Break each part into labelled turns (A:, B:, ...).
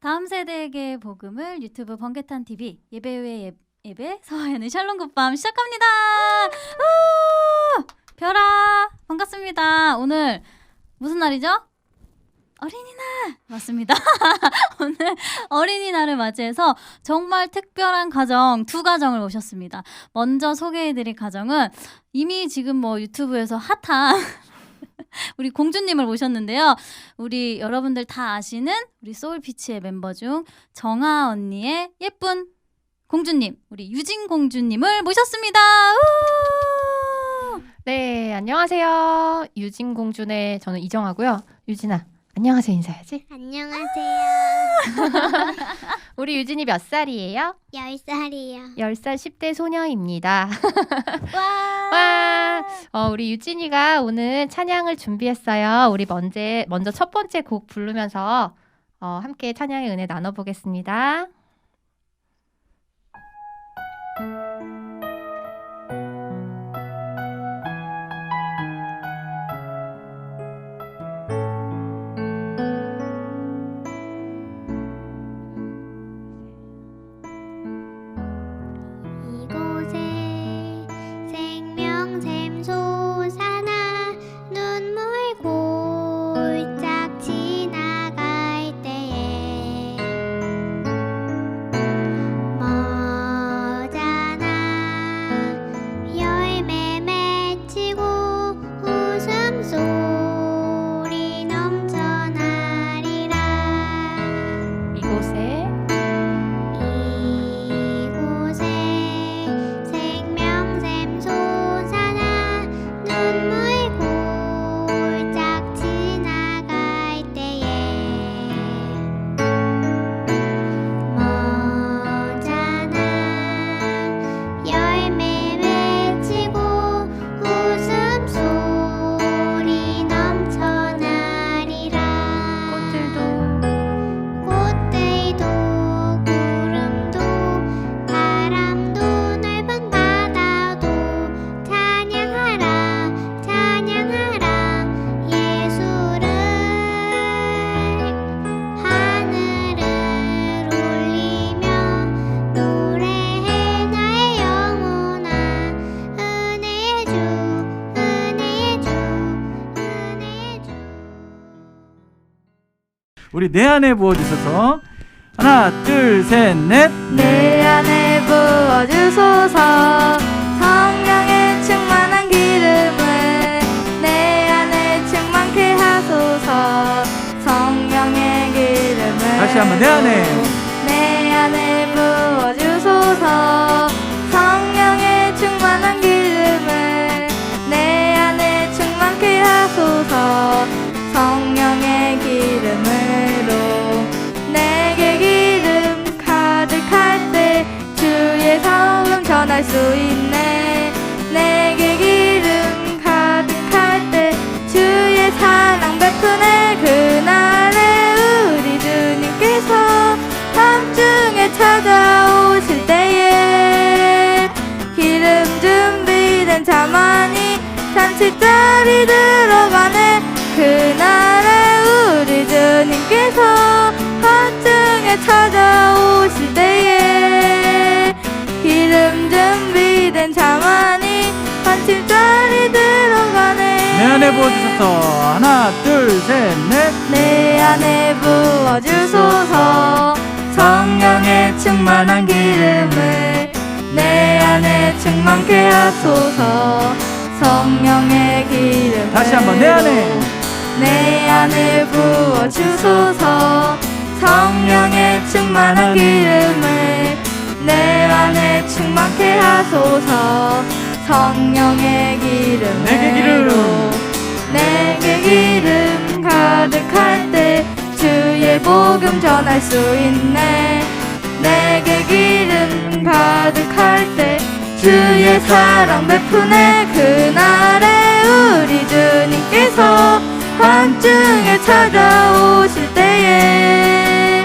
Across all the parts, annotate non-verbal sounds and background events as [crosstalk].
A: 다음 세대에게 복음을 유튜브 번개탄 TV 예배 후에 예, 예배 서하연의 샬롬 굿밤 시작합니다. 우! 별아 반갑습니다. 오늘 무슨 날이죠? 어린이날 맞습니다. [laughs] 오늘 어린이날을 맞이해서 정말 특별한 가정 두 가정을 모셨습니다. 먼저 소개해드릴 가정은 이미 지금 뭐 유튜브에서 핫한 우리 공주님을 모셨는데요. 우리 여러분들 다 아시는 우리 소울피치의 멤버 중 정아 언니의 예쁜 공주님, 우리 유진 공주님을 모셨습니다. 우!
B: 네, 안녕하세요. 유진 공주네 저는 이정하고요. 유진아, 안녕하세요 인사해야지.
C: 안녕하세요. [laughs]
B: 우리 유진이 몇 살이에요?
C: 10살이요.
B: 10살 10대 소녀입니다. [laughs]
A: 와!
B: 와, 어, 우리 유진이가 오늘 찬양을 준비했어요. 우리 먼저 먼저 첫 번째 곡 부르면서 어, 함께 찬양의 은혜 나눠보겠습니다.
D: 우리 내 안에 부어주셔서. 하나 둘 셋 넷.
E: 내 안에 부어주소서. 성령의 충만한 기름을 내 안에 충만케 하소서. 성령의 기름을
D: 다시 한번 내 안에
E: 잔치자리 들어가네. 그날에 우리 주님께서 밤중에 찾아오실 때에 기름 준비된 자만이 잔치자리 들어가네.
D: 내 안에 부어주셔서. 하나 둘셋 넷.
E: 내 안에 부어주소서. 성령의 충만한 기름을 내 안에 충만케 하소서. 성령의
D: 다시 한번 내 안에.
E: 내 안에 부어 주소서. 성령의 충만한 기름을 내 안에 충만케 하소서. 성령의 기름으로
D: 내게 기름.
E: 내게 기름 가득할 때 주의 복음 전할 수 있네. 내게 기름 가득할 때 주의 사랑 베푸네. 그날에 주님께서 밤중에 찾아오실 때에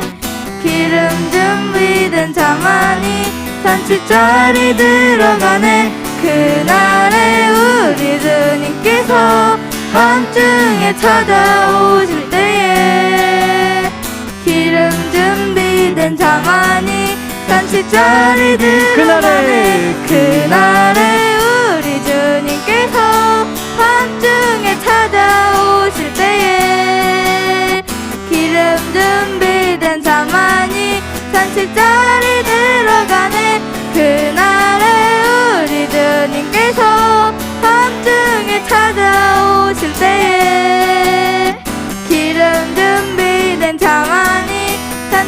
E: 기름 준비된 자만이 잔치자리 들어가네. 그날에 우리 주님께서 밤중에 찾아오실 때에 기름 좀 준비된 자만이 잔치자리 들어가네.
D: 그날에.
E: 그날에 우리 주님께서 밤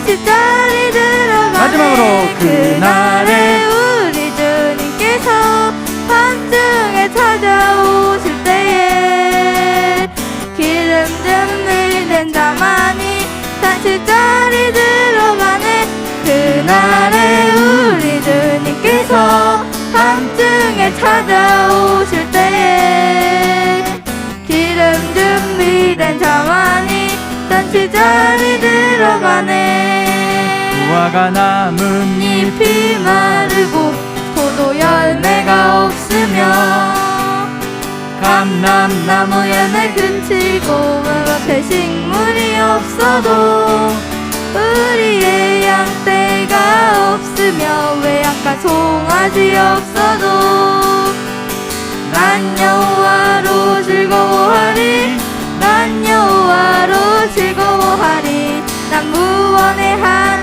E: 들어가네.
D: 마지막으로 그날에
E: 우리 주님께서 밤중에 찾아오실 때에 기름 준비된 자만이 잔치자리 들어가네. 그날에 우리 주님께서 밤중에 찾아오실 때에 기름 준비된 자만이 잔치자리 들어가네
D: 무화과 나뭇잎
E: 잎이 마르고 포도 열매가 없으며 감람나무 열매 그치고 앞에 식물이 없어도 우리의 양떼가 없으며 외양간 송아지 없어도 난 여호와로 즐거워하리 난 여호와로 즐거워하리. 난 무원의 하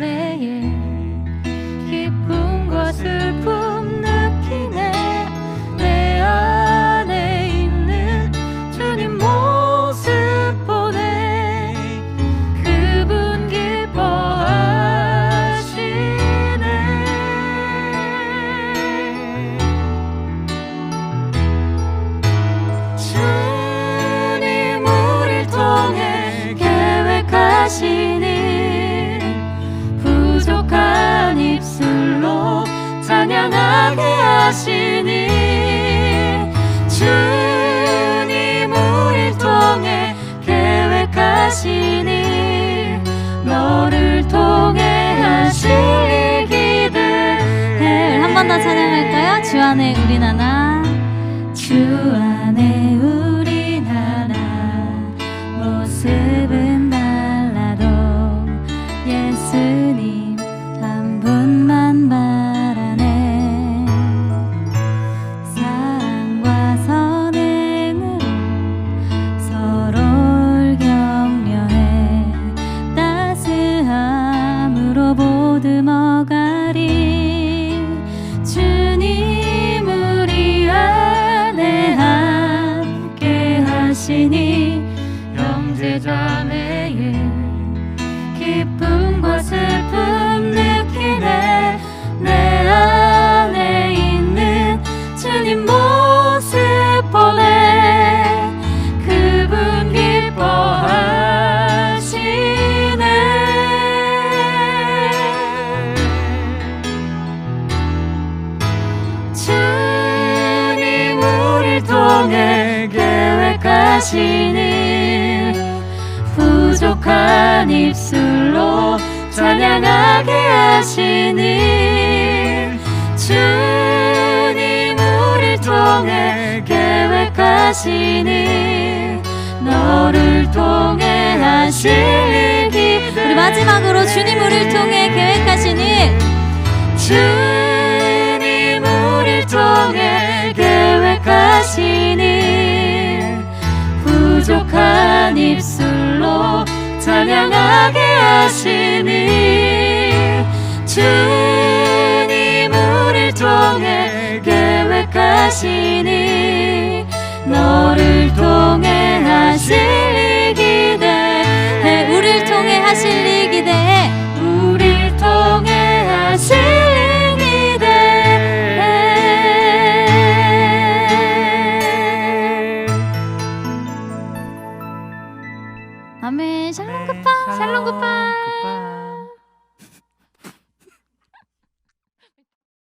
B: 형제자매의 기쁨과 슬픔 하시니 주님 우릴 통해 계획하시니 너를 통해 하실 기들
A: 한번 더 찬양할까요? 주 안에 우린 하나 주안 한 입술로 찬양하게 하시니 주님 우릴 통해 계획하시니 너를 통해 하실 기 우리 마지막으로 주님 우릴 통해 계획하시니 주님 우릴 통해 계획하시니 부족한 입술로 찬양하게 하시니 주님 우릴 통해 계획하시니 너를 통해 하시니